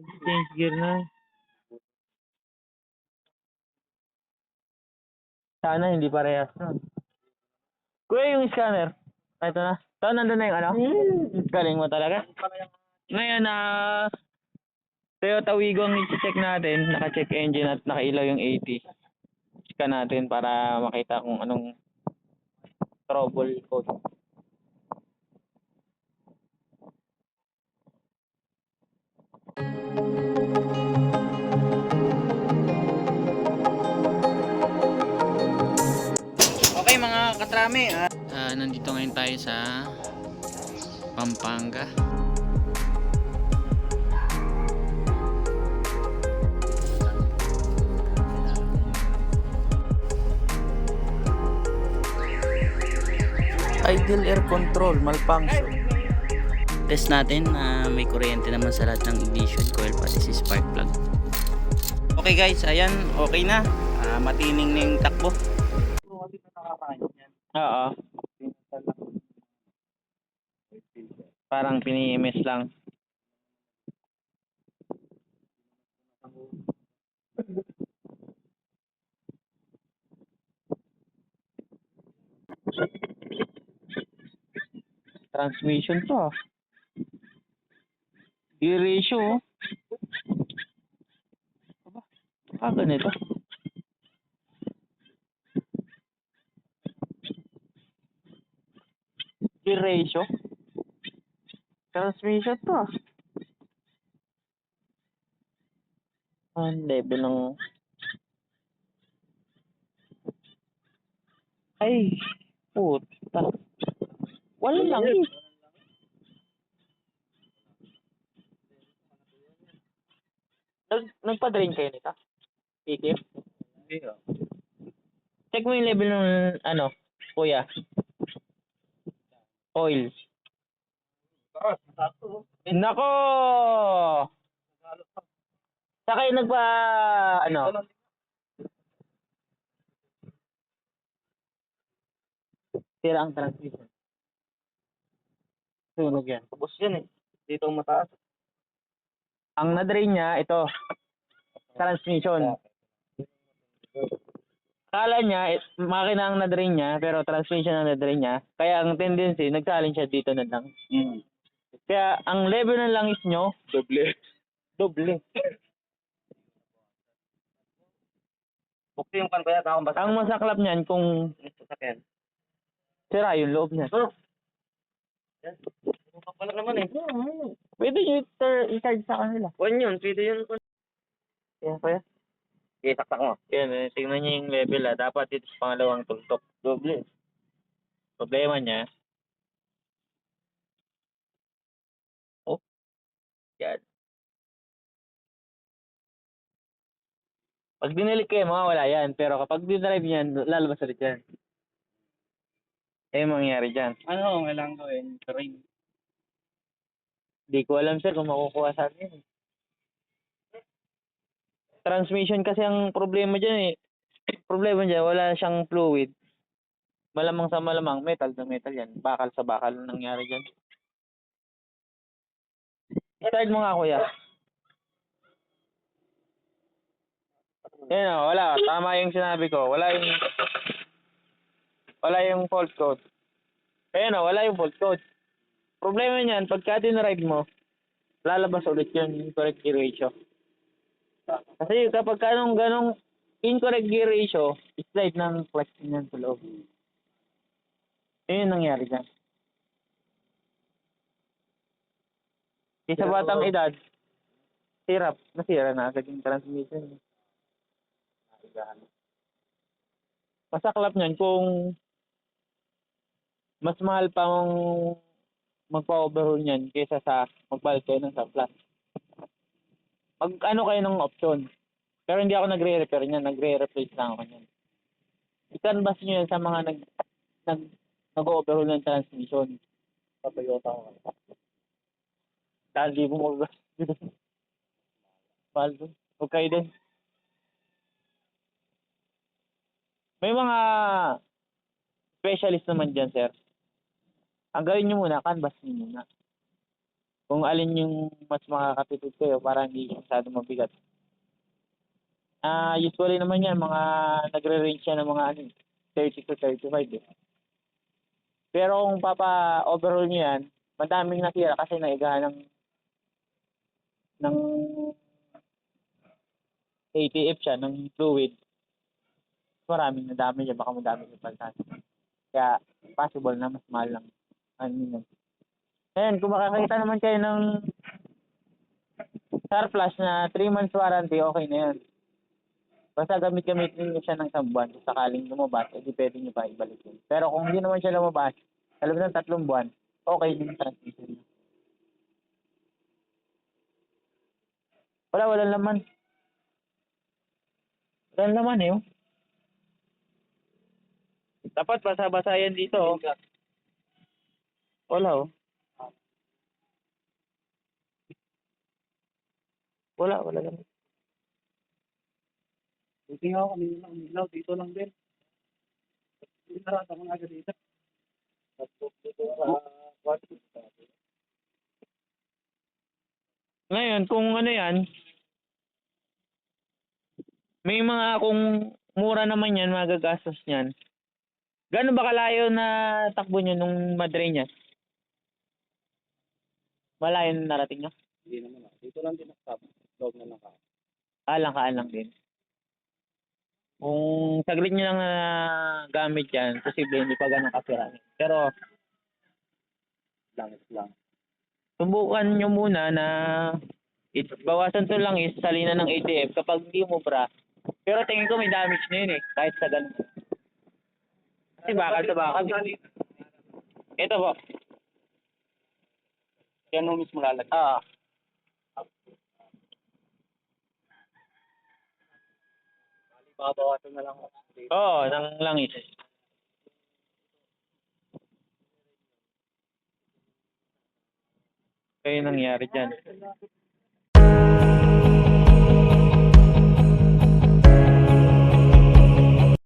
Change gear na. Sana hindi parehas na. Kuya, yung scanner. Ah, Ito na. Ito, nandun na yung ano? Galing mo talaga. Ngayon, ah, Toyota Wigo ang i-check natin. Naka-check engine at nakailaw yung 80. Scan natin para makita kung anong trouble code. Ah, Ah, nandito ngayon tayo sa Pampanga. idle air control malfunction. Test natin na may kuryente naman sa lahat ng ignition coil pati si spark plug. Okay guys, ayan, okay na. Ah, matining na yung takbo. Oo. Parang pini-MS lang. Transmission to ah. Gear ratio oh. Aba, ah, ganito. Ratio. Transmission to ah. Ang level ng... Ay, puta. Wala lang eh. Nag, nagpa-drain kayo nito? Pikip? Check mo yung level ng ano, kuya. Oil. Nako! Sa kayo nagpa, ano? Tira ang transmission. Sunog yan. Tapos yan eh. Dito mataas. Ang na-drain niya, ito. Transmission. Kala niya, eh, makina ang na-drain niya, pero transmission ang na-drain niya. Kaya ang tendency, nagsalin siya dito na lang. Mm. Kaya ang level ng langis nyo, Doble. doble. Bukti yung kan kaya akong basta. Ang masaklap niyan kung sasakyan. sira yung loob niya. Oh. Yan. Pala naman eh. Pwede nyo i-charge sa kanila. Kuan yun, pwede yun. Yan kaya. Okay, saksak mo. Yan, eh, tingnan niyo yung level ah. Dapat ito sa pangalawang tuntok. Doble. Problema niya. Oh. Yan. Pag dinilik kayo, mawawala yan. Pero kapag dinrive niyan, lalabas ulit yan. Eh, mangyayari dyan. Ano ang kailangan gawin? Terrain. Hindi ko alam sir kung makukuha sa akin. Transmission kasi ang problema dyan eh. Problema dyan, wala siyang fluid. Malamang sa malamang, metal sa metal yan. Bakal sa bakal ang nangyari dyan. Start mo nga kuya. Yan o, wala. Tama yung sinabi ko. Wala yung... Wala yung fault code. Ayan o, wala yung fault code. Problema niyan, pagka dinrive mo, lalabas ulit yun, incorrect gear ratio. Kasi kapag kanong ganong incorrect gear ratio, slide ng clutch niyan sa loob. Yun yung nangyari dyan. Di sa batang edad, sirap, nasira na agad yung transmission. Masaklap niyan kung mas mahal pa ang magpa-overhaul niyan kaysa sa magpalit kayo ng surplus. Mag ano kayo ng option. Pero hindi ako nagre-repair niyan, nagre-replace lang ako niyan. I-canvas niyo yan sa mga nag nag nag-overhaul ng transmission. Sa Toyota ko. Dahil di mo mag Mahal doon. Din. May mga specialist naman dyan, sir. Ang gawin nyo muna, canvas nyo muna. Kung alin yung mas makakatipid kayo para hindi masyado mabigat. Ah, usually naman yan, mga nagre-range yan ng mga ano, eh, 30 to 35 eh. Pero kung papa-overhaul nyo yan, madaming natira kasi naigahan ng ng ATF siya, ng fluid. Maraming nadami siya, baka madami yung paltan. Kaya, possible na mas mahal lang. Ano yun. Ayan, kung makakita naman kayo ng surplus na 3 months warranty, okay na yan. Basta gamit-gamit niyo siya ng isang buwan. Kung sakaling lumabas, edi pwede niyo pa ibalik yun. Pero kung hindi naman siya lumabas, alam ng tatlong buwan, okay din yung transmission niya. Wala, wala laman. Wala laman eh. oh. Dapat basa-basa yan dito. Oh. Wala oh. Wala, wala laman. Buti nga ako kanina lang umilaw, dito lang din. Hindi narata ko nga agad dito. Ngayon, kung ano yan, may mga, kung mura naman yan, magagastos niyan. Gano'n ba kalayo na takbo nyo nung Madreñas? Malayo na narating nyo? Hindi naman ah. Dito lang din nakatap. Loob na lang ako. Alang-kaan lang din. Kung saglit nyo lang na gamit yan, posible hindi pa ganun kasirain. Pero, Langit lang. subukan nyo muna na it, bawasan to lang is salina ng ATF kapag hindi mo bra. Pero tingin ko may damage na yun eh, kahit sa ganun. Kasi bakal sa bakal. Ito po. Yan mismo lalagyan. Ah. Babawasan na lang ako. Oo, nang langis. Kaya nangyari dyan.